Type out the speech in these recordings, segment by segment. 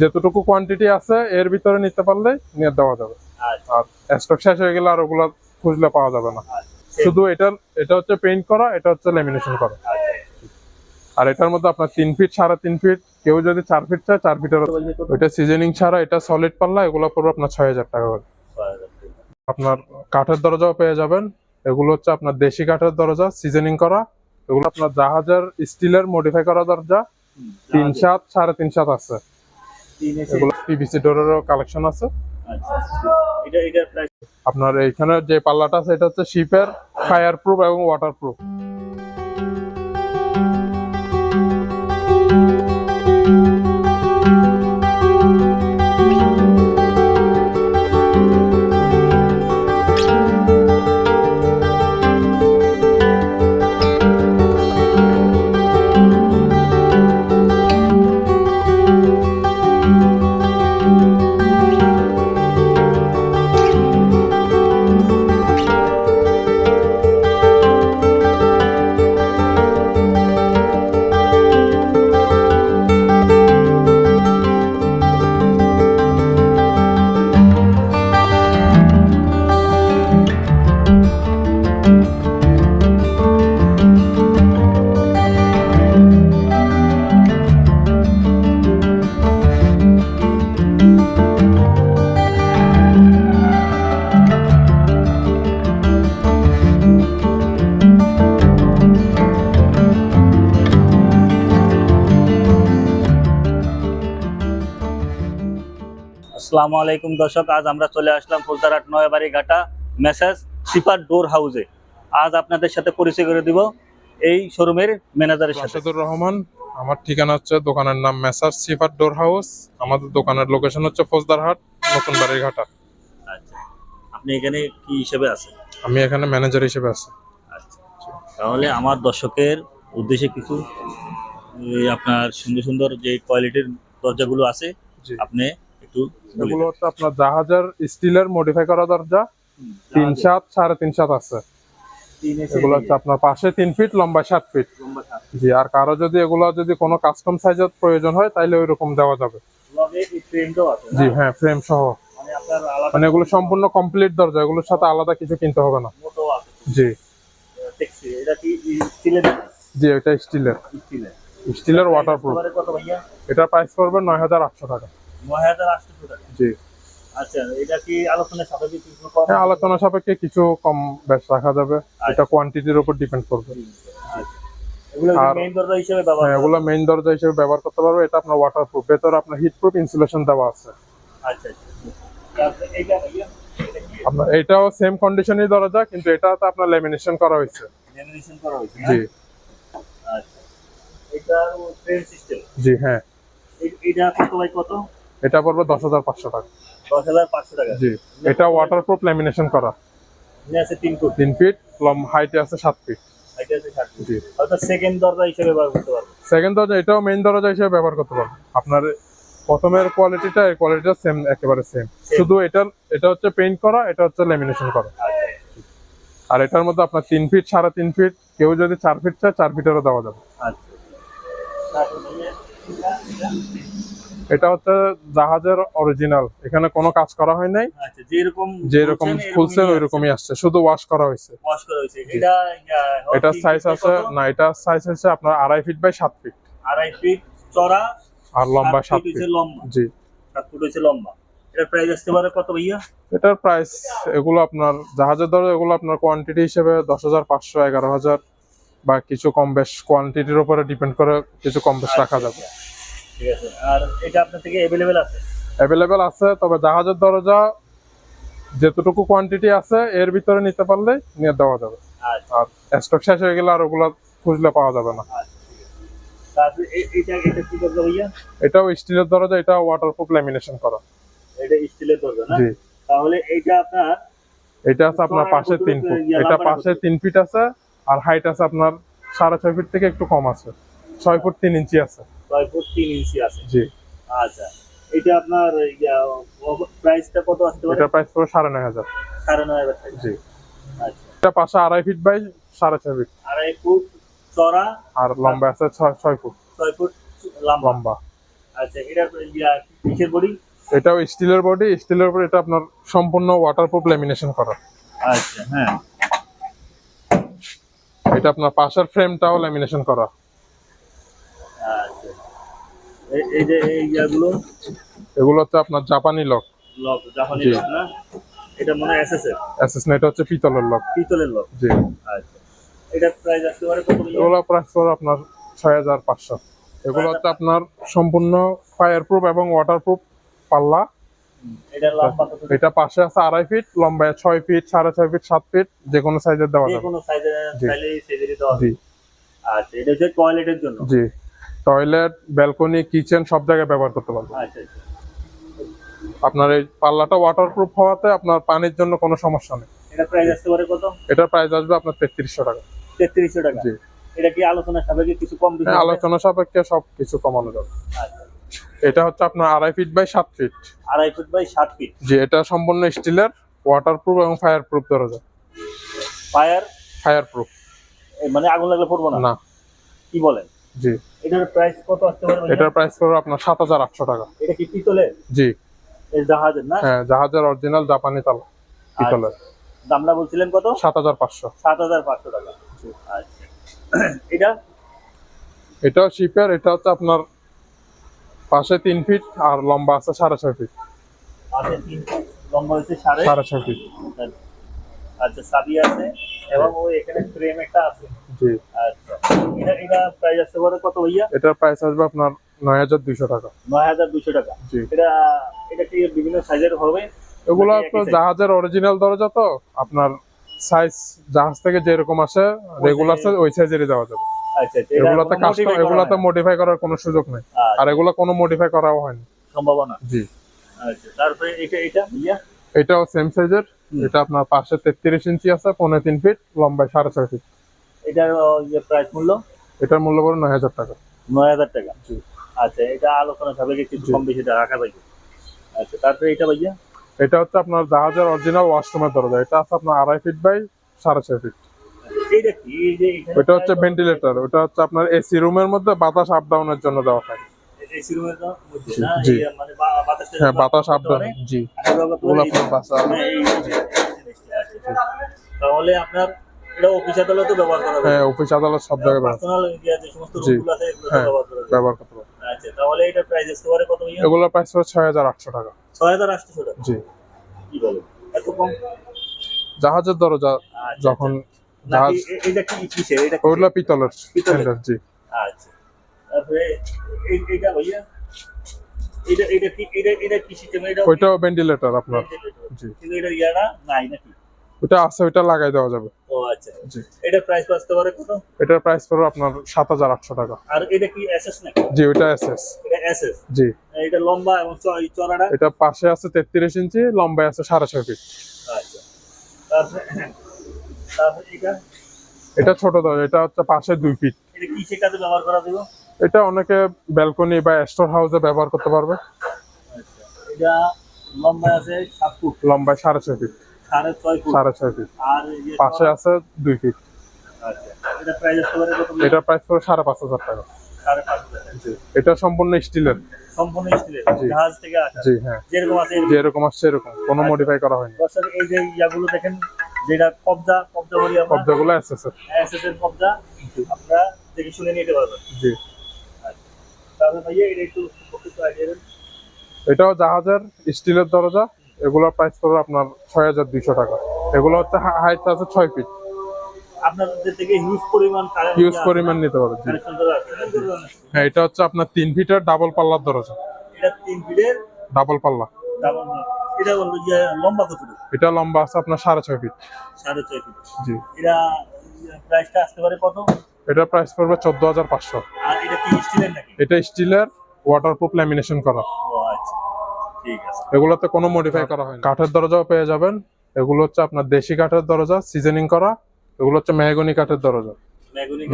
যেতটুকু quantity আছে এর ভিতরে নিতে পারলে নিয়ে দেওয়া যাবে। আচ্ছা। আর স্টক শেষ হয়ে গেলে আর ওগুলো খুঁজলে পাওয়া যাবে না। আচ্ছা। শুধু এটা এটা হচ্ছে পেইন্ট করা এটা হচ্ছে ল্যামিনেশন করা। আর এটার মধ্যে আপনার তিন ফিট সাড়ে তিন ফিট কেউ যদি চার ফিট চায় চার ফিটের ওইটা সিজনিং ছাড়া এটা সলিড পাল্লা এগুলো পড়বে আপনার ছয় হাজার টাকা করে। আপনার কাঠের দরজাও পেয়ে যাবেন। এগুলো হচ্ছে আপনার দেশি কাঠের দরজা সিজনিং করা। এগুলো আপনার জাহাজের স্টিলের মডিফাই করা দরজা। তিন সাত সাড়ে তিন সাত আছে। এগুলো পিভিসি ডোরেরও কালেকশন আছে। আচ্ছা এটার প্রাইস আপনার এইখানে যে পাল্লাটা আছে এটা হচ্ছে শিপের ফায়ার প্রুফ এবং ওয়াটার প্রুফ আসসালামু আলাইকুম দর্শক আজ আমরা চলে আসলাম ফুলতারহাট নয়াবাড়ি ঘাটা মেসেজ সিপার ডোর হাউসে। আজ আপনাদের সাথে পরিচয় করে দিব এই শোরুমের ম্যানেজারের সাথে। রহমান আমার ঠিকানা হচ্ছে দোকানের নাম মেসার সিফার ডোর হাউস আমাদের দোকানের লোকেশন হচ্ছে ফৌজদারহাট নতুন বাড়ির ঘাটা। আচ্ছা আপনি এখানে কি হিসেবে আছেন? আমি এখানে ম্যানেজার হিসেবে আছি। আচ্ছা তাহলে আমার দর্শকের উদ্দেশ্যে কিছু এই আপনার সুন্দর সুন্দর যে কোয়ালিটির দরজাগুলো আছে। আপনি একটু এগুলো হচ্ছে আপনার জাহাজের স্টিলের মডিফাই করা দরজা। তিন সাত সাড়ে তিন সাত আছে। এগুলো হচ্ছে আপনার পাশে তিন ফিট লম্বা সাত ফিট। জি আর কারও যদি এগুলো যদি কোনো কাস্টম সাইজের প্রয়োজন হয় তাহলে ওই রকম দেওয়া যাবে? জি হ্যাঁ ফ্রেম সহ মানে মানে এগুলো সম্পূর্ণ কমপ্লিট দরজা এগুলোর সাথে আলাদা কিছু কিনতে হবে না। জি। এটা জি এটা স্টিলের স্টিলের ওয়াটারপ্রুফ এটার প্রাইস পড়বে নয় হাজার আটশো টাকা। নয় হাজার আটশো টাকা। জি। আচ্ছা এটা কি আলোচনা সাপেক্ষে কিছু কম হ্যাঁ আলোচনা সাপেক্ষে কিছু কম বেশ রাখা যাবে। এটা কোয়ান্টিটির উপর ডিপেন্ড করবে। আচ্ছা। এগুলো মেইন দরজা হিসেবে ব্যবহার হ্যাঁ এগুলো মেইন দরজা হিসেবে ব্যবহার করতে পারবে। এটা আপনার ওয়াটারপ্রুফ ভেতর আপনার হিট প্রুফ ইনসুলেশন দেওয়া আছে। আচ্ছা আচ্ছা। এটা আপনার এটাও সেম দরজা কিন্তু এটাতে আপনার ল্যামিনেশন করা হয়েছে। ল্যামিনেশন করা হয়েছে জি। আচ্ছা। এটা সিস্টেম জি হ্যাঁ। এটা কত বাই কত? এটা পড়বে দশ হাজার পাঁচশো টাকা। দশ হাজার পাঁচশো টাকা? জি এটা ওয়াটারপ্রুফ ল্যামিনেশন করা। আছে তিন ফুট তিন ফিট লম হাইটে আছে সাত ফিট সেকেন্ড দরজা হিসেবে ব্যবহার করতে পারব। সেকেন্ড দরজা এটাও মেইন দরজা হিসেবে ব্যবহার করতে পারবেন আপনার প্রথমের কোয়ালিটিটা এই কোয়ালিটিটা সেম একেবারে সেম শুধু এটা এটা হচ্ছে পেইন্ট করা এটা হচ্ছে ল্যামিনেশন করা। আচ্ছা আর এটার মধ্যে আপনার তিন ফিট সাড়ে তিন ফিট কেউ যদি চার ফিট চায় চার ফিটেরও দেওয়া যাবে। আচ্ছা। এটা- হচ্ছে জাহাজের অরিজিনাল এখানে কোনো কাজ করা হয় নাই। আচ্ছা যেরকম যেরকম খুলছেন ওই রকমই আসছে। শুধু ওয়াশ করা হয়েছে। এটা সাইজ আছে না এটা সাইজ হচ্ছে আপনার আড়াই ফিট বাই সাত ফিট আড়াই ফিট চড়া আর লম্বা সাত ফিট ফিট লম্বা। জি। সাত ফুট হচ্ছে লম্বা। এটার প্রাইস আসতে পারে কত ভাইয়া? এটার প্রাইস এগুলো আপনার জাহাজের দরে এগুলো আপনার কোয়ান্টিটি হিসেবে দশ হাজার পাঁচশো এগারো হাজার বা কিছু কম বেশ কোয়ান্টিটির উপরে ডিপেন্ড করে কিছু কম বেশ রাখা যাবে। ঠিক আছে। আর এটা আপনার থেকে অ্যাভেলেবেল আছে? অ্যাভেলেবেল আছে তবে জাহাজের দরজা যেতটুকু কোয়ান্টিটি আছে এর ভিতরে নিতে পারলে নিয়ে দেওয়া যাবে। আচ্ছা। আর স্টক শেষ হয়ে গেলে আর ওগুলো খুঁজলে পাওয়া যাবে না। আচ্ছা এটাও স্টিলের দরজা এটা ওয়াটারপ্রুফ ল্যামিনেশন করা। এটা স্টিলের দরজা না? জি। তাহলে আপনার এটা আছে আপনার পাশে তিন ফুট এটা পাশে তিন ফিট আছে আর হাইট আছে আপনার সাড়ে ছয় ফিট থেকে একটু কম আছে। ছয় ফুট তিন ইঞ্চি আছে। ছয় ফুট তিন ইঞ্চি আছে। জি। আচ্ছা এটা আপনার প্রাইসটা কত আসতে পারে? এটার প্রাইস পড়বে সাড়ে নয় হাজার। সাড়ে নয় হাজার টাকা। জি। আচ্ছা। এটা পাশে আড়াই ফিট বাই সাড়ে ছয় ফিট। আড়াই ফুট চড়া আর লম্বা আছে ছয় ছয় ফুট। ছয় ফুট লম্বা। লম্বা। আচ্ছা এটা কিসের বডি? এটাও স্টিলের বডি স্টিলের বডি এটা আপনার সম্পূর্ণ ওয়াটারপ্রুফ ল্যামিনেশন করা। আচ্ছা হ্যাঁ। এটা আপনার পাশের ফ্রেমটাও ল্যামিনেশন করা। এই- যে এই ইয়াগুলো এগুলো হচ্ছে আপনার জাপানি লক। লক জাপানি লক না? এটা মনে হয় এসএস এর না এটা হচ্ছে পিতলের লক। পিতলের লক? জি। আচ্ছা। এটা প্রাইস আসতে পারে কত এগুলো প্রাইস পড়ে আপনার ছয় হাজার পাঁচশো। এগুলো হচ্ছে আপনার সম্পূর্ণ ফায়ার প্রুফ এবং ওয়াটারপ্রুফ পাল্লা। এটা পাশে আছে আড়াই ফিট লম্বায় ছয় ফিট সাড়ে ছয় ফিট সাত ফিট যে কোনো সাইজের দেওয়া যে কোনো সাইজের চাইলে সাইজেরই দেওয়া জি। আচ্ছা এটা হচ্ছে টয়লেটের জন্য? জি। টয়লেট ব্যালকনি কিচেন সব জায়গায় ব্যবহার করতে পারবেন আচ্ছা আচ্ছা। আপনার এই পাল্লাটা ওয়াটারপ্রুফ হওয়াতে আপনার পানির জন্য কোনো সমস্যা নেই। এটা প্রাইস আসতে পারে কত? এটার প্রাইস আসবে আপনার তেত্রিশশো টাকা। তেত্রিশশো টাকা? জি। এটা কি আলোচনা সাপেক্ষে কিছু কম বেশি হ্যাঁ, আলোচনা সাপেক্ষে সব কিছু কমানো যাবে। আচ্ছা। এটা হচ্ছে আপনার আড়াই ফিট বাই সাত ফিট আড়াই ফিট বাই সাত ফিট জি এটা সম্পূর্ণ স্টিলের ওয়াটারপ্রুফ এবং ফায়ার প্রুফ দরজা ফায়ার ফায়ার প্রুফ মানে আগুন লাগলে পড়ব না? না। কি বলেন? জি। এটার প্রাইস কত আসতে পারে এটার প্রাইস পড়বে আপনার সাত হাজার আটশো টাকা। এটা কি পিতলের? জি। এই জাহাজের না? হ্যাঁ জাহাজের অরিজিনাল জাপানি তালা পিতলের। দামটা বলছিলেন কত? সাত হাজার পাঁচশো। সাত হাজার পাঁচশো টাকা। আচ্ছা। এটা? এটাও শিপের এটা হচ্ছে আপনার পাশে তিন ফিট আর লম্বা আছে সাড়ে ছয় ফিট আছে তিন ফুট, লম্বা হচ্ছে সাড়ে সাড়ে ছয় ফিট আচ্ছা সাবি আছে। এবং ওই এখানে ফ্রেম একটা আছে। জি। আচ্ছা। এটা এটা প্রাইস আসতে পারে কত ভাইয়া? এটার প্রাইস আসবে আপনার নয় হাজার দুইশো টাকা। নয় হাজার দুশো টাকা। জি। এটা এটা কি বিভিন্ন সাইজের হবে? এগুলো? জাহাজের অরিজিনাল দরজা তো আপনার সাইজ জাহাজ থেকে যেরকম আসে রেগুলার সাইজ ওই সাইজেরই দেওয়া যাবে। আচ্ছা আচ্ছা এটা এগুলোতে কাস্টম এগুলোতে মডিফাই করার কোনো সুযোগ নেই। আর এগুলো কোনো মডিফাই করাও হয়নি সম্ভাবনা। জি। আচ্ছা তারপরে এটা এটা ভাইয়া? এটাও সেম সাইজের। এটা আপনার পাশে তেত্রিশ ইঞ্চি আছে পনেরো তিন ফিট লম্বায় সাড়ে ছয় ফিট এটার যে প্রাইস মূল্য এটার মূল্য পড়ে নয় হাজার টাকা নয় হাজার টাকা আচ্ছা এটা আলোচনা সাপেক্ষে কিছু। কম বেশি রাখা পাইবে আচ্ছা তারপরে এটা ভাইয়া এটা হচ্ছে আপনার জাহাজের অরিজিনাল ওয়াশরুমের দরজা এটা আছে আপনার আড়াই ফিট বাই সাড়ে ছয় ফিট ওটা হচ্ছে ভেন্টিলেটর ওটা হচ্ছে আপনার এসি রুমের মধ্যে বাতাস আপ ডাউনের জন্য দেওয়া থাকে মানে হ্যাঁ বাতাস আপ ডাউন জি মানে আচ্ছা। তাহলে আপনার এটা অফিস আদালতে ব্যবহার করা যাবে হ্যাঁ অফিস আদালত সব জায়গায় ব্যবহার- পার্সোনাল যে সমস্ত রুমগুলো আছে এগুলো। ব্যবহার করা যাবে ব্যবহার করতে পারবে আচ্ছা তাহলে এটা প্রাইস আসতে কত ভাইয়া এগুলোর প্রাইস হচ্ছে ছয় হাজার আটশো টাকা। জি। কি বলে এত কম? জাহাজের দরজা আচ্ছা, যখন জাহাজ এটা কি কিসের? এটা? ওগুলো পিতলের পিতলের। জি। আচ্ছা তারপরে ভাইয়া? এটা এটা কি এটা এটা কি সিস্টেম এটা ওইটাও ভেন্টিলেটর আপনার। জি। কিন্তু এটা ইয়ারা নাই নাকি? ওটা আছে ওইটা লাগাই দেওয়া যাবে। ও আচ্ছা জি এটা প্রাইস আসতে পারে কত? এটার প্রাইস পড়বে আপনার সাত হাজার আটশো টাকা। আর এটা কি এসএস নাকি? জি ওইটা এসএস এটা এসএস জি। এটা লম্বা এবং চড়াটা এটা পাশে আছে তেত্রিশ ইঞ্চি লম্বায় আছে সাড়ে ছয় ফিট। আচ্ছা। তারপরে তারপরে এটা? এটা ছোট দরজা এটা হচ্ছে পাশে দুই ফিট। এটা কিসের কাজে ব্যবহার করা দেবো? এটা অনেকে ব্যালকনি বা স্টোর হাউসে ব্যবহার করতে পারবে। আচ্ছা। এটা লম্বা আছে সাত ফুট। লম্বায় সাড়ে ছয় ফিট। সাড়ে ছয় ফুট। সাড়ে ছয় ফিট। আর এই যে পাশে আছে দুই ফিট আচ্ছা এটা প্রাইস পড়বে সাড়ে পাঁচ হাজার টাকা। এটা সম্পূর্ণ স্টিলের। সম্পূর্ণ স্টিলের জাহাজ থেকে আসা। জি হ্যাঁ। যেরকম আছে এরকম। আসছে এরকম কোনো আচ্ছা। মডিফাই করা হয়নি। দর্শক এই যে ইয়াগুলো দেখেন যেটা কবজা কবজা বলি আমরা। কবজাগুলো এসএস এর। এসএস এর কবজা আপনারা দেখে শুনে নিতে পারবেন। জি। তাহলে ভাইয়া এটা একটু একটু আইডিয়া দেন। এটাও জাহাজের স্টিলের দরজা। এগুলোর প্রাইস পড়বে আপনার ছয় হাজার দুইশো টাকা। এগুলো হচ্ছে হাইট আছে ছয় ফিট হিউজ পরিমাণ পরিমাণ নিতে পারবে হ্যাঁ এটা হচ্ছে আপনার তিন ফিটের ডাবল পাল্লার দরজা। ডাবল পাল্লা। এটা লম্বা আছে আপনার সাড়ে ছয় ফিট সাড়ে ছয় ফিট জি। এটা প্রাইসটা আসতে পারে কত? এটার প্রাইস পড়বে চোদ্দ হাজার পাঁচশো। এটা স্টিলের ওয়াটারপ্রুফ ল্যামিনেশন করা। ঠিক আছে। এগুলোতে কোনো মডিফাই করা হয় কাঠের দরজাও পেয়ে যাবেন। এগুলো হচ্ছে আপনার দেশি কাঠের দরজা সিজনিং করা। এগুলো হচ্ছে মেহগনি কাঠের দরজা।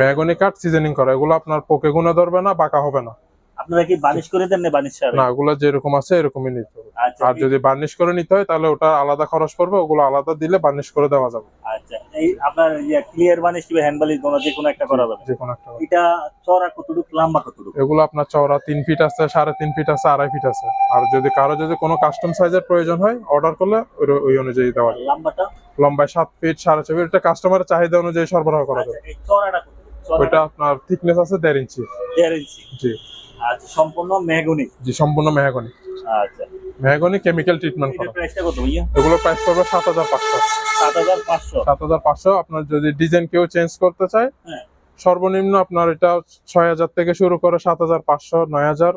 মেহগনি কাঠ। সিজনিং করা। এগুলো আপনার পোকে গুনে ধরবে না বাঁকা হবে না। আপনারা কি বার্নিশ করে দেন না বার্নিশ ছাড়া? না ওগুলো যেরকম আছে এরকমই নিতে হবে। আচ্ছা আর যদি বার্নিশ করে নিতে হয় তাহলে ওটা আলাদা খরচ পড়বে ওগুলো আলাদা দিলে বার্নিশ করে দেওয়া যাবে। এই আপনার ইয়ে ক্লিয়ার বানিশ কিংবা হ্যান্ড বালিশ দোনো যে কোনো একটা করা যাবে। যে কোনো একটা এটা চড়া কতটুকু লম্বা কতটুকু? এগুলো আপনার চওড়া তিন ফিট আছে সাড়ে তিন ফিট আছে আড়াই ফিট আছে। আর যদি কারও যদি কোনো কাস্টম সাইজের প্রয়োজন হয় অর্ডার করলে ওই- অনুযায়ী দেওয়া যাবে। লম্বাটা? লম্বায় সাত ফিট সাড়ে ছয় ফিট এটা কাস্টমারের চাহিদা অনুযায়ী সরবরাহ করা আচ্ছা, যাবে চড়াটা কতটুকু? ওইটা আপনার থিকনেস আছে দেড় ইঞ্চি দেড় ইঞ্চি জি। আচ্ছা সম্পূর্ণ মেহগুনি? জি সম্পূর্ণ মেহাগনি। আচ্ছা। মেহাগনি কেমিক্যাল ট্রিটমেন্ট করা। এগুলো প্রাইস পড়বে সাত হাজার পাঁচশো। সাত হাজার পাঁচশো? আপনার যদি ডিজাইন কেউ চেঞ্জ করতে চায় হ্যাঁ। সর্বনিম্ন আপনার এটা ছয় হাজার থেকে শুরু করে সাত হাজার পাঁচশো নয় হাজার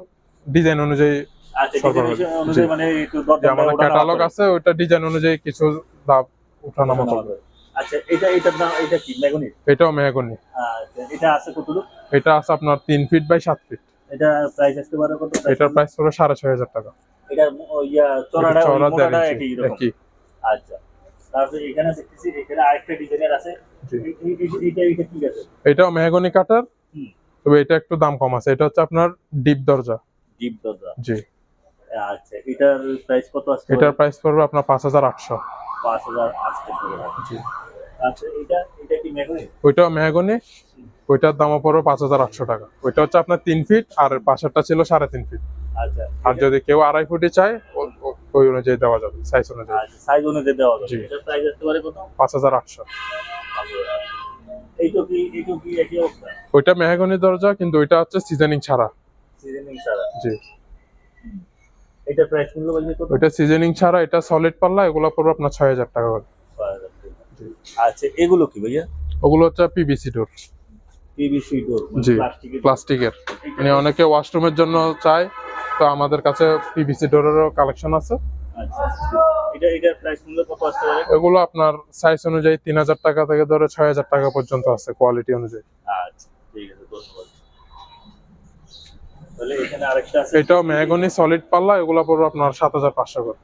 ডিজাইন অনুযায়ী আচ্ছা ডিজাইন অনুযায়ী মানে আমাদের ক্যাটালগ আছে ওইটা ডিজাইন অনুযায়ী কিছু দাম করবে। আচ্ছা এটা এটার এটা কি এটাও মেহাগনি আচ্ছা এটা আছে কতটুকু এটা আছে আপনার তিন ফিট বাই সাত ফিট এটা প্রাইস আসতে পারে কত? এটার প্রাইস পড়বে সাড়ে ছয় হাজার টাকা। এটা ইয়া চড়াটা ওই চওড়া দেড় মোটাটা একই রকম। আচ্ছা। তারপরে এখানে দেখতেছি এখানে আরেকটা ডিজাইনের আছে। জি। এই- এই- এই- এটা এটা কি আছে। এটাও মেহাগনি কাটার তবে এটা একটু দাম কম আছে। এটা হচ্ছে আপনার ডিপ দরজা। ডিপ দরজা। জি। আচ্ছা এটার প্রাইস কত আসছে এটার প্রাইস পড়বে আপনার আটশো। আটশো জি। আচ্ছা এটা এটা কি মেহগুনি? ওইটাও মেহাগনি ওইটার পড়বে পাঁচ হাজার আটশো টাকা। ওইটা হচ্ছে আপনার তিন ফিট আর পাশেরটা ছিল সাড়ে তিন ফিট আচ্ছা আর যদি কেউ আড়াই ফুটে চায় ওই অনুযায়ী দেওয়া যাবে সাইজ অনুযায়ী। আচ্ছা সাইজ অনুযায়ী দেওয়া যাবে। জি। প্রাইস আসতে পারে কত? পাঁচ হাজার আটশো। কি এইটা কি একই অবস্থা? ওইটা মেহাগনি দরজা কিন্তু ওইটা হচ্ছে সিজনিং ছাড়া। সিজনিং ছাড়া। জি। এটা প্রাইস মূল্য বলছে কত? ওইটা সিজনিং ছাড়া এটা সলিড পাল্লা এগুলো পড়বে আপনার ছয় হাজার টাকা করে। আচ্ছা এগুলো কি ভাইয়া? ওগুলো হচ্ছে পিবিসি ডোর পিভিসি ডোর জি, প্লাস্টিকের মানে অনেকে ওয়াশরুমের জন্য চায় তো আমাদের কাছে পিভিসি ডোরেরও কালেকশন আছে। আচ্ছা পারে? এগুলো আপনার সাইজ অনুযায়ী তিন হাজার টাকা থেকে ধরে ছয় হাজার টাকা পর্যন্ত আছে কোয়ালিটি অনুযায়ী। আচ্ছা এটাও ম্যাগনি সলিড পাল্লা এগুলো পড়বে আপনার সাত হাজার পাঁচশো করে।